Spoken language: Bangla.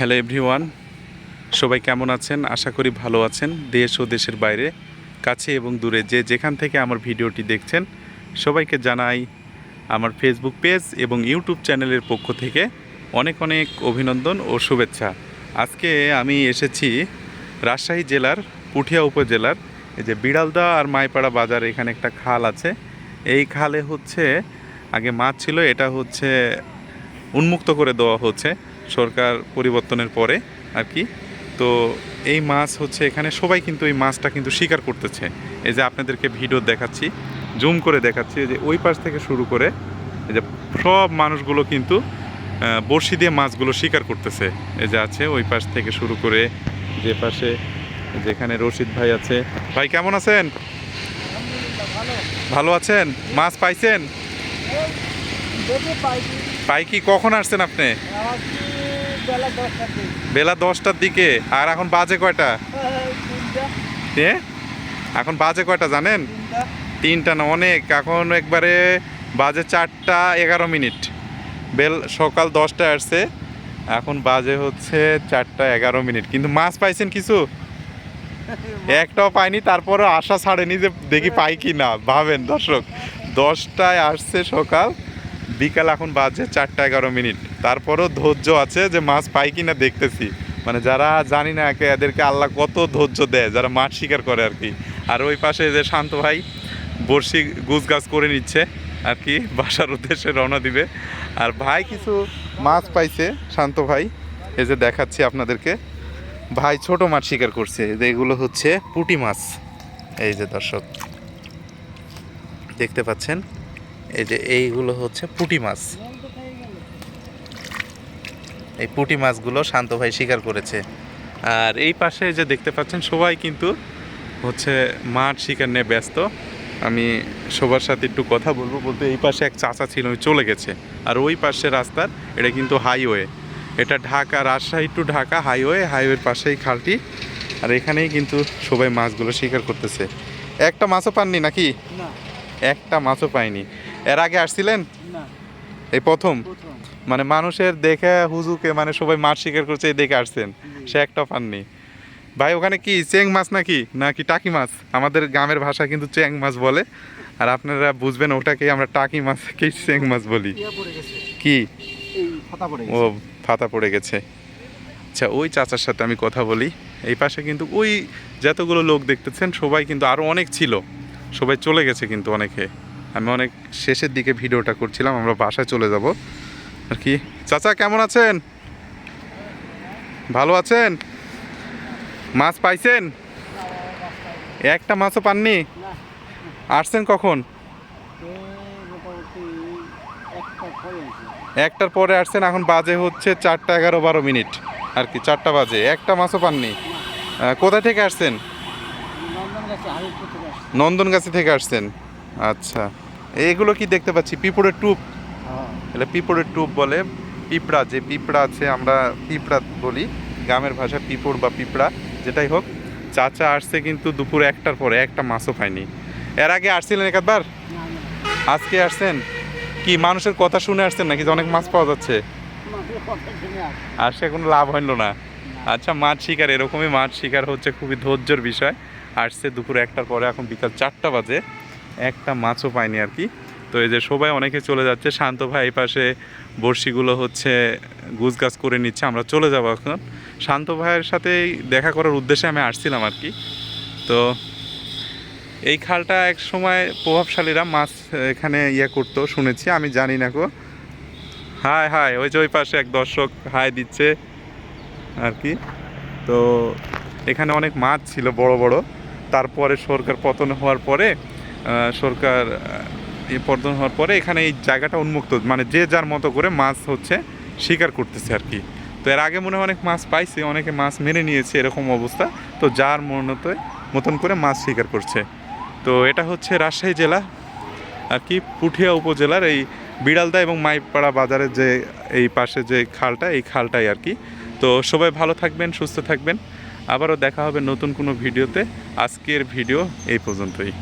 হ্যালো এভরিওয়ান, সবাই কেমন আছেন? আশা করি ভালো আছেন। দেশ ও দেশের বাইরে, কাছে এবং দূরে যে যেখান থেকে আমার ভিডিওটি দেখছেন, সবাইকে জানাই আমার ফেসবুক পেজ এবং ইউটিউব চ্যানেলের পক্ষ থেকে অনেক অনেক অভিনন্দন ও শুভেচ্ছা। আজকে আমি এসেছি রাজশাহী জেলার পুঠিয়া উপজেলার, এই যে বিড়ালদা আর মাইপাড়া বাজার এখানে একটা খাল আছে। এই খালে হচ্ছে, আগে মাছ ছিল, এটা হচ্ছে উন্মুক্ত করে দেওয়া হচ্ছে। সরকার পরিবর্তনের পরে আর কি। তো এই মাছ হচ্ছে এখানে সবাই কিন্তু এই মাছটা কিন্তু শিকার করতেছে। এই যে আপনাদেরকে ভিডিও দেখাচ্ছি জুম করে দেখাচ্ছি যে ওই পাশ থেকে শুরু করে এই যে সব মানুষগুলো কিন্তু বড়শি দিয়ে মাছগুলো শিকার করতেছে। এই যে আছে ওই পাশ থেকে শুরু করে যে পাশে যেখানে রশিদ ভাই আছে। ভাই কেমন আছেন? ভালো আছেন? মাছ পাইছেন? পাই কি কখন আসছেন আপনি? বেলা দশটার দিকে। আর এখন বাজে কয়টা? এ? এখন বাজে কয়টা জানেন? তিনটা। না অনেক। এখন একবারে বাজে চারটা এগারো মিনিট। বেল সকাল দশটায় আসছে। এখন বাজে হচ্ছে চারটা এগারো মিনিট। কিন্তু মাছ পাইছেন কিছু? একটাও পাইনি তারপরে আশা ছাড়েনি যে দেখি পাই কি না ভাবেন দর্শক দশটায় আসছে সকাল। বিকাল এখন বাজে চারটা এগারো মিনিট। তারপরও ধৈর্য আছে যে মাছ পাই কি না দেখতেছি। মানে যারা জানি না একে, এদেরকে আল্লাহ কত ধৈর্য দেয়, যারা মাছ শিকার করে আর কি। আর ওই পাশে যে শান্ত ভাই বড়শি গুছ গাছ করে নিচ্ছে আর কি, বাসার উদ্দেশ্যে রওনা দিবে। আর ভাই কিছু মাছ পাইছে, শান্ত ভাই। এই যে দেখাচ্ছি আপনাদেরকে। ভাই ছোট মাছ শিকার করছে। এগুলো হচ্ছে পুঁটি মাছ। এই যে দর্শক, দেখতে পাচ্ছেন? এই যে এইগুলো হচ্ছে পুঁটি মাছ। এই পুটি মাছগুলো শান্ত ভাই শিকার করেছে। আর এই পাশে যে দেখতে পাচ্ছেন সবাই কিন্তু হচ্ছে মাঠ শিকার নিয়ে ব্যস্ত। আমি সবার সাথে একটু কথা বলব বলতে এই পাশে এক চাচা ছিল চলে গেছে। আর ওই পাশে রাস্তার এটা কিন্তু হাইওয়ে। এটা ঢাকা রাজশাহী টু ঢাকা হাইওয়ে হাইওয়ের পাশেই খালটি। আর এখানেই কিন্তু সবাই মাছগুলো শিকার করতেছে। একটা মাছও পাননি নাকি? একটা মাছও পাইনি এর আগে আসছিলেন? এই প্রথম? মানে মানুষের দেখে হুজুকে মানে সবাই মাছ শিকার করছে এই দেখে আসছেন। সে একটা পাননি। ভাই ওখানে কি চেং মাছ নাকি? নাকি টাকি মাছ? আমাদের গ্রামের ভাষা কিন্তু চেং মাছ বলে। আর আপনারা বুঝবেন ওটাকে আমরা টাকি মাছকে চেং মাছ বলি। কি? ও ফাতা পড়ে গেছে। আচ্ছা ওই চাচার সাথে আমি কথা বলি। এই পাশে কিন্তু ওই যতগুলো লোক দেখতেছেন সবাই কিন্তু আরও অনেক ছিল। সবাই চলে গেছে কিন্তু অনেকে। আমি অনেক শেষের দিকে ভিডিওটা করছিলাম আমরা বাসায় চলে যাব। আর কি? চাচা কেমন আছেন? ভালো আছেন? মাছ পাইছেন? একটা মাছও পাননি? আসছেন কখন? একটার পরে আসছেন এখন বাজে হচ্ছে চারটা এগারো বারো মিনিট। আর কি চারটা বাজে একটা মাছও পাননি। কোথা থেকে আসছেন? নন্দনগাছি থেকে আসছেন। আচ্ছা। এগুলো কি দেখতে পাচ্ছি? পিঁপড়ের টুপ। হ্যাঁ। এটা পিঁপড়ের টুপ বলে পিঁপড়া যে পিঁপড়া আছে আমরা পিঁপড়া বলি গ্রামের ভাষা পিঁপড় বা পিঁপড়া যেটাই হোক চাচা আসছে কিন্তু দুপুর একটার পরে একটা মাছও পাইনি এর আগে আসছিলেন একবার? আজকে আসছেন? কি মানুষের কথা শুনে আসছেন নাকি যে অনেক মাছ পাওয়া যাচ্ছে? মাছের কথা শুনে আসছে আর সে কোনো লাভ হইল না। আচ্ছা মাছ শিকার এরকমই মাছ শিকার হচ্ছে খুবই ধৈর্যের বিষয়। আসছে দুপুর একটার পরে এখন বিকাল চারটা বাজে। একটা মাছও পাইনি আর কি। তো এই যে সবাই অনেকে চলে যাচ্ছে। শান্ত ভাই পাশে বড়শিগুলো হচ্ছে গুছ গাছ করে নিচ্ছে। আমরা চলে যাব এখন। শান্ত ভাইয়ের সাথে দেখা করার উদ্দেশ্যে আমি আসছিলাম আর কি। তো এই খালটা এক সময় প্রভাবশালীরা মাছ এখানে ইয়ে করতো, শুনেছি। আমি জানি না গো। হাই হাই ওই যে ওই পাশে এক দর্শক হাই দিচ্ছে আর কি। তো এখানে অনেক মাছ ছিল বড় বড়। তারপরে সরকার পতন হওয়ার পরে সরকার এই হওয়ার পরে এখানে এই জায়গাটা উন্মুক্ত মানে যে যার মতো করে মাছ হচ্ছে শিকার করতেছে আর কি। তো এর আগে মনে হয় অনেক মাছ পাইছে, অনেকে মাছ মেরে নিয়েছে এরকম অবস্থা। তো যার মনতে, মতন করে মাছ শিকার করছে। তো এটা হচ্ছে রাজশাহী জেলা, আর কি পুঠিয়া উপজেলার এই বিড়ালদা এবং মাইপাড়া বাজারের যে এই পাশে যে খালটা, এই খালটাই আর কি। তো সবাই ভালো থাকবেন, সুস্থ থাকবেন। আবারও দেখা হবে নতুন কোনো ভিডিওতে। আজকের ভিডিও এই পর্যন্তই।